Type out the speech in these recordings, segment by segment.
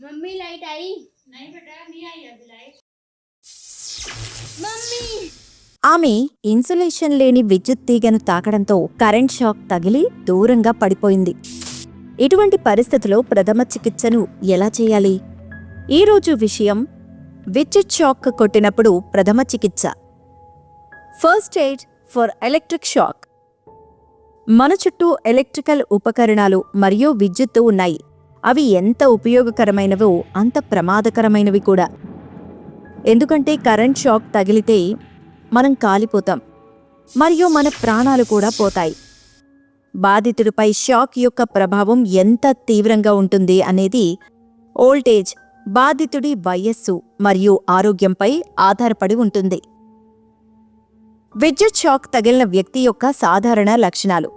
Mummy light आई नहीं बेटा नहीं आई अभी लाइट मम्मी ఆమె ఇన్సులేషన్ లేని విద్యుత్ తీగను తాకడంతో కరెంట్ షాక్ తగిలి దూరంగా పడిపోయింది ఇటువంటి పరిస్థితిలో ప్రథమ చికిత్సను ఎలా చేయాలి ఈరోజు విషయం విద్యుత్ షాక్ కొట్టినప్పుడు ప్రథమ చికిత్స first aid for electric shock మన చుట్టూ ఎలక్ట్రికల్ ఉపకరణాలు మరియు విద్యుత్తు ఉన్నాయి అవి ఎంత ఉపయోగకరమైనవో అంత ప్రమాదకరమైనవి కూడా. ఎందుకంటే కరెంట్ షాక్ తగిలితే మనం కాలిపోతాం. మరియు మన ప్రాణాలు కూడా పోతాయి. బాధితుడిపై షాక్ యొక్క ప్రభావం ఎంత తీవ్రంగా ఉంటుంది అనేది ఓల్టేజ్ బాధితుడి వయస్సు మరియు ఆరోగ్యంపై ఆధారపడి ఉంటుంది. విద్యుత్ షాక్ తగిలిన వ్యక్తి యొక్క సాధారణ లక్షణాలు.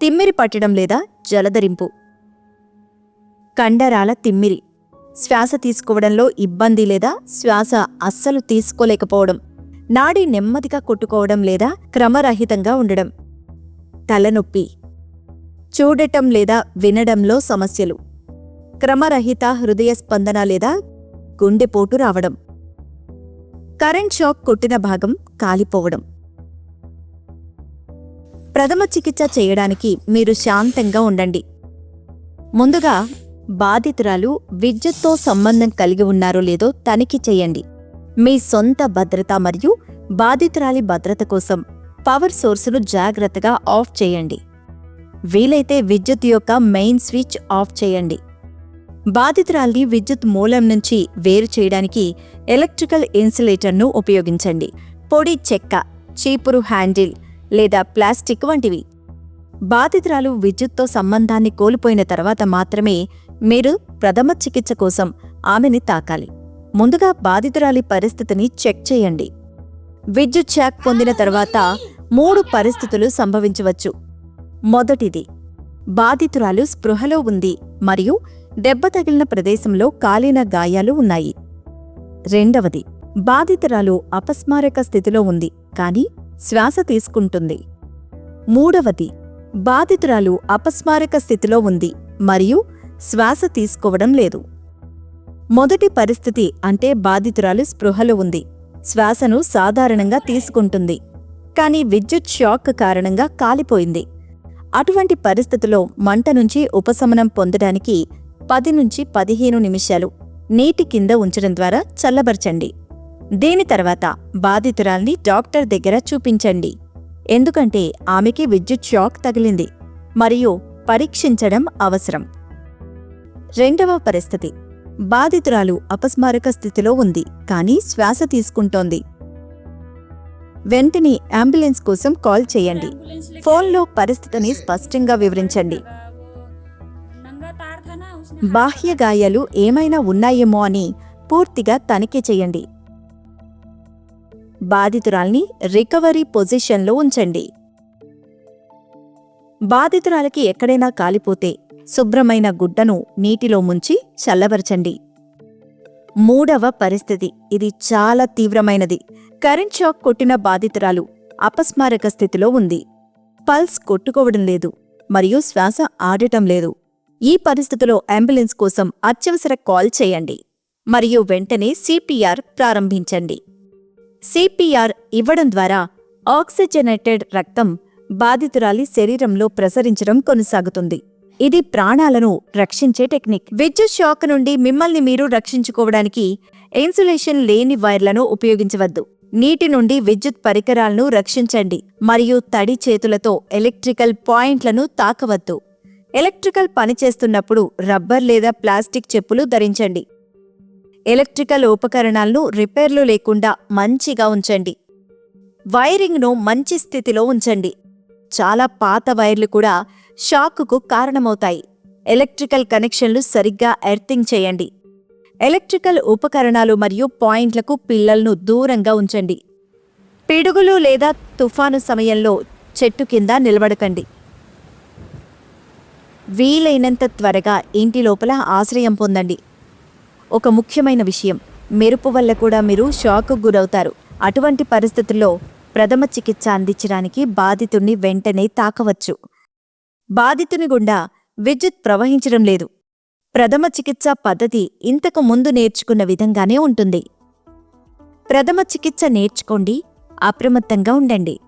తిమ్మిరి పట్టడం లేదా జలధరింపు కండరాల తిమ్మిరి. శ్వాస తీసుకోవడంలో ఇబ్బంది లేదా శ్వాస అస్సలు తీసుకోలేకపోవడం నాడి నెమ్మదిగా కొట్టుకోవడం లేదా క్రమరహితంగా ఉండడం. తలనొప్పి. చూడటం లేదా వినడంలో సమస్యలు. క్రమరహిత హృదయ స్పందన లేదా గుండెపోటు రావడం. కరెంట్ షాక్ కొట్టిన భాగం కాలిపోవడం. ప్రథమ చికిత్స చేయడానికి మీరు శాంతంగా ఉండండి. ముందుగా బాధితురాలు విద్యుత్తో సంబంధం కలిగి ఉన్నారో లేదో తనిఖీ చేయండి. మీ సొంత భద్రత మరియు బాధితురాలి భద్రత కోసం పవర్ సోర్సును జాగ్రత్తగా ఆఫ్ చేయండి. వీలైతే విద్యుత్ యొక్క మెయిన్ స్విచ్ ఆఫ్ చేయండి. బాధితురాల్ని విద్యుత్ మూలం నుంచి వేరు చేయడానికి ఎలక్ట్రికల్ ఇన్సులేటర్ను ఉపయోగించండి. పొడి చెక్క చీపురు హ్యాండిల్ లేదా ప్లాస్టిక్ వంటివి. బాధితురాలు విద్యుత్తో సంబంధాన్ని కోల్పోయిన తర్వాత మాత్రమే మీరు ప్రథమ చికిత్స కోసం ఆమెని తాకాలి. ముందుగా బాధితురాలి పరిస్థితిని చెక్ చేయండి. విద్యుత్ షాక్ పొందిన తర్వాత మూడు పరిస్థితులు సంభవించవచ్చు. మొదటిది బాధితురాలు స్పృహలో ఉంది మరియు దెబ్బ తగిలిన ప్రదేశంలో కాలిన గాయాలు ఉన్నాయి. రెండవది బాధితురాలు అపస్మారక స్థితిలో ఉంది కానీ శ్వాస తీసుకుంటుంది. మూడవది బాధితురాలు అపస్మారక స్థితిలో ఉంది మరియు శ్వాస తీసుకోవడం లేదు. మొదటి పరిస్థితి అంటే బాధితురాలు స్పృహలో ఉంది. శ్వాసను సాధారణంగా తీసుకుంటుంది. కానీ విద్యుత్ షాక్ కారణంగా కాలిపోయింది. అటువంటి పరిస్థితిలో మంట నుంచి ఉపశమనం పొందడానికి పది నుంచి పదిహేను నిమిషాలు నీటి కింద ఉంచడం ద్వారా చల్లబరచండి. దీని తర్వాత బాధితురాల్ని డాక్టర్ దగ్గర చూపించండి. ఎందుకంటే ఆమెకి విద్యుత్ షాక్ తగిలింది. మరియు పరీక్షించడం అవసరం. రెండవ పరిస్థితి. బాధితురాలు అపస్మారక స్థితిలో ఉంది కానీ శ్వాస తీసుకుంటోంది. వెంటనే అంబులెన్స్ కోసం కాల్ చేయండి. ఫోన్లో పరిస్థితిని స్పష్టంగా వివరించండి. బాహ్య గాయాలు ఏమైనా ఉన్నాయేమో అని పూర్తిగా తనిఖీ చేయండి. బాధితురాల్ని రికవరీ పొజిషన్లో ఉంచండి. బాధితురాలకి ఎక్కడైనా కాలిపోతే శుభ్రమైన గుడ్డను నీటిలో ముంచి చల్లబరచండి. మూడవ పరిస్థితి. ఇది చాలా తీవ్రమైనది. కరెంట్ షాక్ కొట్టిన బాధితురాలు అపస్మారక స్థితిలో ఉంది. పల్స్ కొట్టుకోవడం లేదు. మరియు శ్వాస ఆడటం లేదు. ఈ పరిస్థితిలో అంబులెన్స్ కోసం అత్యవసర కాల్ చేయండి. మరియు వెంటనే సిపిఆర్ ప్రారంభించండి. సిపిఆర్ ఇవ్వడం ద్వారా ఆక్సిజనేటెడ్ రక్తం బాధితురాలి శరీరంలో ప్రసరించడం కొనసాగుతుంది. ఇది ప్రాణాలను రక్షించే టెక్నిక్. విద్యుత్ షాక్ నుండి మిమ్మల్ని మీరు రక్షించుకోవడానికి ఇన్సులేషన్ లేని వైర్లను ఉపయోగించవద్దు. నీటి నుండి విద్యుత్ పరికరాలను రక్షించండి మరియు తడి చేతులతో ఎలక్ట్రికల్ పాయింట్లను తాకవద్దు. ఎలక్ట్రికల్ పనిచేస్తున్నప్పుడు రబ్బర్ లేదా ప్లాస్టిక్ చెప్పులు ధరించండి. ఎలక్ట్రికల్ ఉపకరణాలను రిపేర్లు లేకుండా మంచిగా ఉంచండి. వైరింగ్ను మంచి స్థితిలో ఉంచండి. చాలా పాత వైర్లు కూడా షాకుకు కారణమవుతాయి. ఎలక్ట్రికల్ కనెక్షన్లు సరిగ్గా ఎర్తింగ్ చేయండి. ఎలక్ట్రికల్ ఉపకరణాలు మరియు పాయింట్లకు పిల్లలను దూరంగా ఉంచండి. పిడుగులు లేదా తుఫాను సమయంలో చెట్టు కింద నిలబడకండి. వీలైనంత త్వరగా ఇంటి లోపల ఆశ్రయం పొందండి. ఒక ముఖ్యమైన విషయం మెరుపు వల్ల కూడా మీరు షాక్కు గురవుతారు. అటువంటి పరిస్థితుల్లో ప్రథమ చికిత్స అందించడానికి బాధితుణ్ణి వెంటనే తాకవచ్చు. బాధితుని గుండా విద్యుత్ ప్రవహించడం లేదు. ప్రథమ చికిత్స పద్ధతి ఇంతకు ముందు నేర్చుకున్న విధంగానే ఉంటుంది. ప్రథమ చికిత్స నేర్చుకోండి అప్రమత్తంగా ఉండండి.